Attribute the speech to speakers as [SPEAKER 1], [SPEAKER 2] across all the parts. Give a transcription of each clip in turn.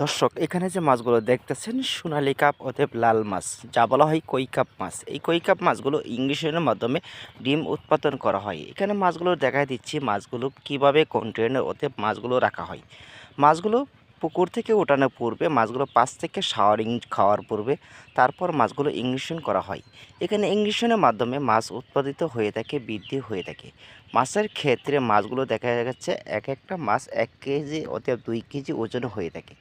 [SPEAKER 1] দর্শক, এখানে যে মাছগুলো দেখতেছেন, সোনালি কাপ অতএব লাল মাছ, যা বলা হয় কই কাপ মাছ। এই কই কাপ মাছগুলো ইংলিশের মাধ্যমে ডিম উৎপাদন করা হয়। এখানে মাছগুলো দেখাই দিচ্ছি, মাছগুলো কীভাবে কন্টেনার অতএব মাছগুলো রাখা হয়। মাছগুলো পুকুর থেকে ওঠানোর পূর্বে মাছগুলো পাঁচ থেকে শাওয়ারিং খাওয়ার পূর্বে তারপর মাছগুলো ইংলিশন করা হয়। এখানে ইংলিশনের মাধ্যমে মাছ উৎপাদিত হয়ে থাকে, বৃদ্ধি হয়ে থাকে। মাছের ক্ষেত্রে মাছগুলো দেখা যাচ্ছে এক একটা মাছ এক কেজি অথবা দুই কেজি ওজন হয়ে থাকে।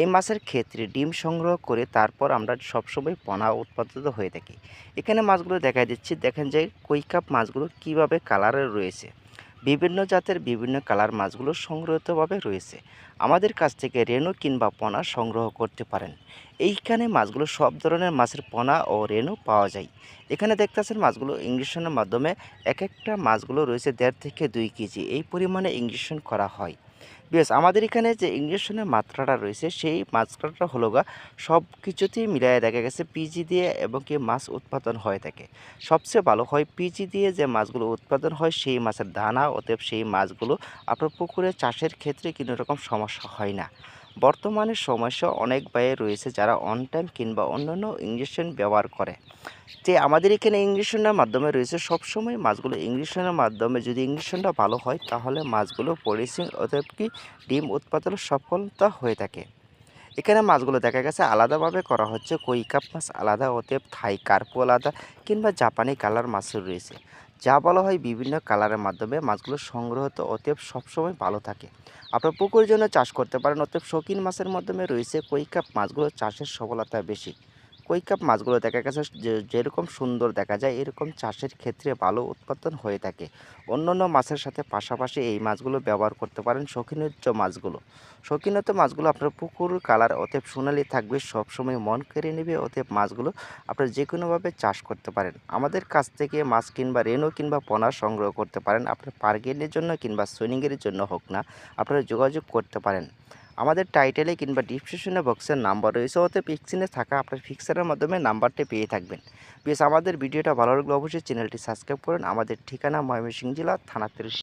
[SPEAKER 1] এই মাছের ক্ষেত্রে ডিম সংগ্রহ করে তারপর আমরা সবসময় পোনা উৎপাদিত হয়ে থাকি। এখানে মাছগুলো দেখা দিচ্ছি। দেখেন যে কৈকাপ মাছগুলো কীভাবে কালারের রয়েছে। বিভিন্ন জাতের বিভিন্ন কালার মাছগুলো সংগ্রহিতভাবে রয়েছে। আমাদের কাছ থেকে রেনু কিংবা পোনা সংগ্রহ করতে পারেন। এইখানে মাছগুলো সব ধরনের মাছের পোনা ও রেনু পাওয়া যায়। এখানে দেখতেছেন মাছগুলো ইঞ্জেকশনের মাধ্যমে এক একটা মাছগুলো রয়েছে দেড় থেকে দুই কেজি। এই পরিমাণে ইঞ্জেকশন করা হয়। বেশ আমাদের এখানে যে ইঞ্জেকশনের মাত্রাটা রয়েছে, সেই মাত্রাটা হলো গা, সব কিছুতেই মিলাই দেখা গেছে পিজি দিয়ে এবং কি মাছ উৎপাদন হয়ে থাকে। সবচেয়ে ভালো হয় পিজি দিয়ে যে মাছগুলো উৎপাদন হয়, সেই মাছের দানা, অতএব সেই মাছগুলো আপনার পুকুরে চাষের ক্ষেত্রে কোনো রকম সমস্যা হয় না। বর্তমানে সমস্যা অনেক ব্যয়ে রয়েছে যারা অন টাইম কিংবা অন্যান্য ইঞ্জেকশন ব্যবহার করে। যে আমাদের এখানে ইঞ্জেকশনের মাধ্যমে রয়েছে, সবসময় মাছগুলো ইঞ্জেকশনের মাধ্যমে যদি ইঞ্জেকশনটা ভালো হয়, তাহলে মাছগুলো পরিসিং অতএব কি ডিম উৎপাদনের সফলতা হয়ে থাকে। এখানে মাছগুলো দেখা গেছে আলাদাভাবে করা হচ্ছে, কই কাপ মাছ আলাদা, অতএব থাই কার্পু আলাদা কিংবা জাপানি কালার মাছও রয়েছে। যা বলা হয় বিভিন্ন কালারের মাধ্যমে মাছগুলো সংগ্রহ তো অতএব সবসময় ভালো থাকে। আপনার পুকুরের জন্য চাষ করতে পারেন, অতএব শৌখিন মাছের মাধ্যমে রয়েছে কই কাপ মাছগুলো চাষের সফলতা বেশি। কই কাপ মাছগুলো দেখা গেছে যেরকম সুন্দর দেখা যায়, এরকম চাষের ক্ষেত্রে ভালো উৎপাদন হয়ে থাকে। অন্যান্য মাছের সাথে পাশাপাশি এই মাছগুলো ব্যবহার করতে পারেন শৌখিনত মাছগুলো। শৌখিনত মাছগুলো আপনার পুকুর, কালার অতএব সোনালি থাকবে, সবসময় মন কেড়ে নেবে, অতএব মাছগুলো আপনারা যে কোনোভাবে চাষ করতে পারেন। আমাদের কাছ থেকে মাছ কিংবা রেনো কিংবা পোনা সংগ্রহ করতে পারেন। আপনার পার্গেলের জন্য কিংবা সুইনিংয়ের জন্য হোক না, আপনারা যোগাযোগ করতে পারেন। আমাদের টাইটেলে কিংবা ডিসক্রিপশনে বক্সের নাম্বার রয়েছে ওতে পিক্সিনে থাকা আপনার ফিক্সারের মাধ্যমে নাম্বারটি পেয়ে থাকবেন। বেশ, আমাদের ভিডিওটা ভালো লাগলে অবশ্যই চ্যানেলটি সাবস্ক্রাইব করুন। আমাদের ঠিকানা ময়মনসিংহ জেলা, থানা তিরিশ